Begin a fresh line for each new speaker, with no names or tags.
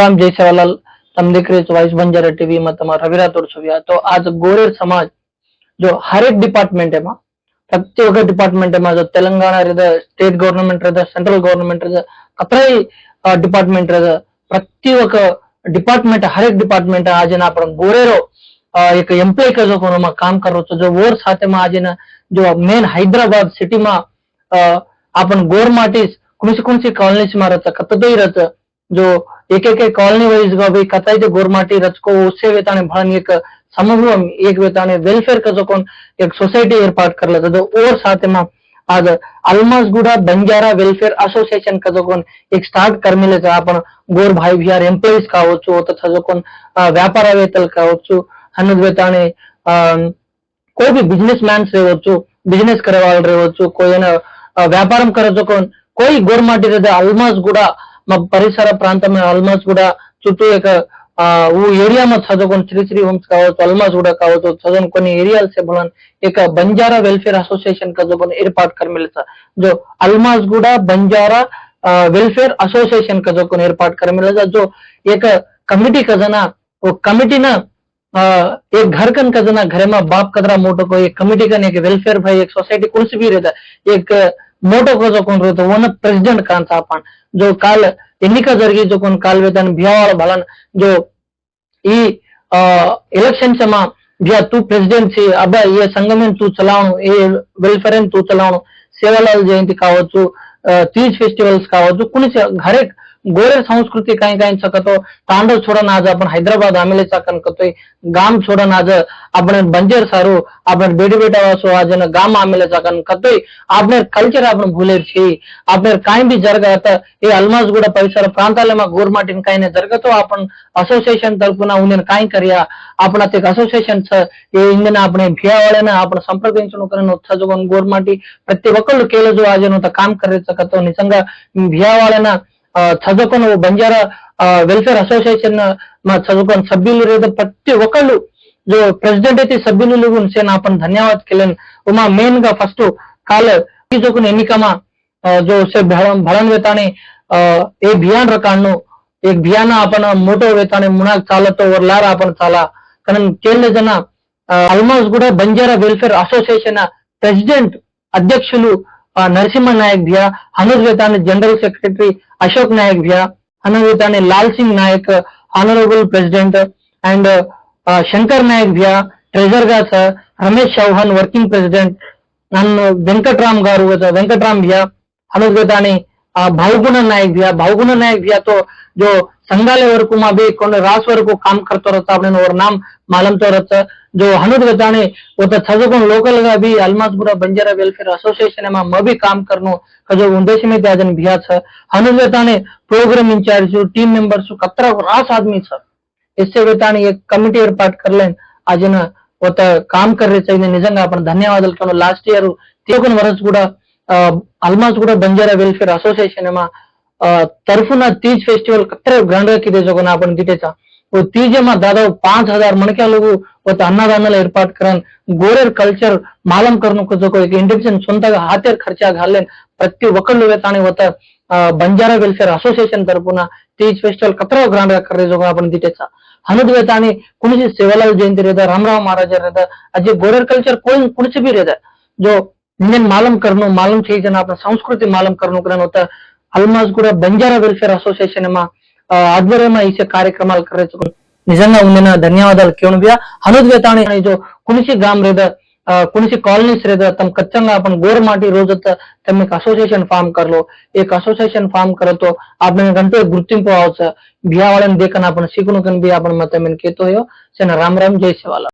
programme જય સેવાલાલ તમે દેખ रहे છો વાઇસ બંજારા ટીવી માં તમારું રવિરાતોડ સુવિયા તો આજ ગોરેર સમાજ જો હરેક ડિપાર્ટમેન્ટ એમાં પ્રત્યેક ડિપાર્ટમેન્ટ એમાં જો તેલંગાણા ಇರದ ಸ್ಟೇಟ್ ಗವರ್ನಮೆಂಟ್ ಇರದ ಸೆಂಟ್ರಲ್ ಗವರ್ನಮೆಂಟ್ ಇರದ ಅಪ್ರೈ ಡಿಪಾರ್ಟ್ಮೆಂಟ್ ಇರದ ಪ್ರತಿಯೊಕ ડિપાર્ટમેન્ટ હરેક ડિપાર્ટમેન્ટ આજે આપણે ગોરેરો એક એમ્પ્લોય કે જોકોમાં કામ કરો છો જો ઓર સાથેમાં આજે જો મેન હૈદરાબાદ સિટીમાં આપણ ગોર માટે કુણસી કુણસી કોલોનીસમાં રહેતા કતદઈ રહેતા જો ಏಕೈಕ ಕಾಲನಿ ವೈಸ್ ಗಾವಿ ಕತಾಯ್ದ ಗೋರ್ಮಾಟಿ ರಚ್ಕೋ उससे वेताने भान एक समूह एक वेताने वेलफेयर कजोकोन एक सोसाइटी एयरपाट कर लेता तो और साथ में आज अलमासगुड़ा बंजारा वेलफेयर एसोसिएशन कजोकोन एक स्टार्ट कर मिले था अपन गोर भाई बिहार एम्प्लॉइज कावच्छु तथा जोकोन व्यापार वेतल कावच्छु हनद वेताने કોઈ બી બિઝનેસમેન્સ રહેవచ్చు బిజినెస్ కరే వాళ్ళు રહેవచ్చు કોઈ వ్యాపారం કરે તો કોઈ ગોર માટે અલમાસ ગુડા परर प्राप्त में अलमाजूड चुट एरिया में श्री श्री होम्स अलमाजूड चवनी एरिया एक बंजारा वेलफेयर असोसिएशन का जो एर्पट कर मिले जो अलमाजूड बंजारा वेलफेर असोसिएशन का जो एर्पट कर मिले जो एक कमिटी का वो कमिटी ना एक घर कन खजाना घरे में बाप कदरा मोटो को एक कमिटी का एक वेलफेयर भाई एक सोसाइटी कुछ भी रहता एक મોટો કોઝ કોણ હતો વોન પ્રેસિડેન્ટ કાં સાપણ જો કાલ ટેકનિકા જરગી જો કોણ કાલ વેદાન ભિયાવાળ ભલાન જો ઈ ઇલેક્શન સમા જે ટુ પ્રેસિડેન્સી અબ યે સંગમન ટુ ચલાવણો એ વેલફેરન ટુ ચલાવણો સેવાલાલ જયંતિ કા આવચુ તીજ ફેસ્ટિવલ્સ કા આવચુ કોણ ઘરે గోరె సంస్కృతి కాయకాయని సకతో తాండవ్ છોડન આજ આપણ હૈદરાબાદ આમેલે ચાકન કતોય ગામ છોડન આજ આપણે બંજર સારું આપણે બેડી બેટા વાસો આજ ગામ આમેલે ચાકન કતોય આપણે કલ્ચર આપણે ભૂલે છે આપણે કાંઈ બી జరగత ఈ అల్మాజ్ కూడా పరిసర ప్రాంతాలమా గోర్మాటిన్ కాయనే జరగతో આપણ అసోసియేషన్ తరపున ఉందిన કાંઈ કર્યા આપણા તે అసోసియేషన్ ఏ ఇందిన આપણે ભિયાવાળાને આપણે సంప్రదించను કરીને ఉత్సాహం గోర్మాటి ప్రతి ఒక్కళ్ళు కేలజు ఆజనంత కామ్ కరే చక్కతో నిజంగా భియావాళ్ళన చదువుకున్న బంజారా వెల్ఫేర్ అసోసియేషన్ మా చదువుకున్న సభ్యులు లేదా ప్రతి ఒక్కళ్ళు ప్రెసిడెంట్ అయితే సభ్యులు సే నా పని ధన్యవాద కెళ్ళాను ఉమా మెయిన్ గా ఫస్ట్ కాల చొక్కున ఎన్నికమా జో సే భళన్ వేతానే ఏ బియాన్ రకాను ఏ బియాన ఆపన మోటో వేతాని వేతానే మునాల్ చాలతో లార ఆపన చాలా కానీ కేళ్ళ ఆల్మోస్ట్ కూడా బంజారా వెల్ఫేర్ అసోసియేషన్ ప్రెసిడెంట్ అధ్యక్షులు નરસિંહ નાયક ભ્યા અનુવ્રતાને જનરલ સેક્રેટરી અશોક નાયક ભ્યા અનુવ્રતાને Lalsingh Nayak honorable president and uh, uh, Shankar Naik Bhya, treasurer ga sir, Ramesh Chauhan, working president, and uh, Venkatram garu ga sir, Venkatram Bhya, Anuj Gatani, આ ભૌગોના નાયકિયા ભૌગોના નાયકિયા તો જો સંગાલેવરકુમા બે કોનો રાસવરકુ કામ કરતો રતો આપને ઓર નામ માલમતો રતો જો હનુદ ગજાને ઓત થજો પણ લોકલગા બી અલમાતપુરા બંજારા વેલ્ફેર એસોસિએશનમાં મભી કામ કરનો ખજો ઉંદેશમે જાજેન બિહ્યા છે હનુદ ગજાને પ્રોગ્રામ ઇંચારસુ ટીમ મેમ્બર્સ કત્ર રાસ આદમી સર ઇસસે વેતાને એક કમિટી રિપોર્ટ કરલે આજનો ઓત કામ કરે છે ને નિજંગ આપણ ધન્યવાદ લખનો લાસ્ટ યર 3 વર્ષ કુડા ಬಂಜಾರಾ ವೆಲ್ ಅದೂ ಅನ್ನದಾನರ್ಚಾನ್ ಪ್ರತಿ ಒಕ್ಕಿ ಹೊ ಬಂಜಾರಾ ವೆಲ್ಫೇರ್ ಅಸೋಸಿಎಶನ್ ತರ್ಫುನಿವಲ್ ಕಡೆ ಗ್ರಾಂಡ್ ಜನ ದಿಟೇ ಹನುಡ್ ವೇತಾನ ಶಿವಲಾಲ್ಯಂತಿ ರೇಧ ರಾಮರ ಮಹಾರಾಜ ಕಲ್ಚರ್ ಬಿ ರೇದ ಜೋ ఇండియన్ మాలం కర్ను మాలం చేయజన આપણા સંસ્કૃતિ માલમ కర్ను కూడా నోత అల్మాజ్ కూడా బంజారా వెల్ఫేర్ అసోసియేషన్ మా ఆధ్వర్యంలో ఇచ్చే కార్యక్రమాలు కరెచ్చుకుని నిజంగా ఉందిన ధన్యవాదాలు కేవణవ్య హనుద్వేతాణి కునిసి గ్రామ్ రేద కునిసి కాలనీస్ రేద తమ ఖచ్చితంగా अपन गोर माटी रोज તમે એક એસોસિએશન ફોર્મ કરલો એક એસોસિએશન ફોર્મ કરો તો આપણે ગંટો ગુર્તિંપો આવશે બિહાવાળાને દેખાને આપણે શીખનું કે બી આપણે મત કેતો હો સેના રામ રામ જય સેવાલા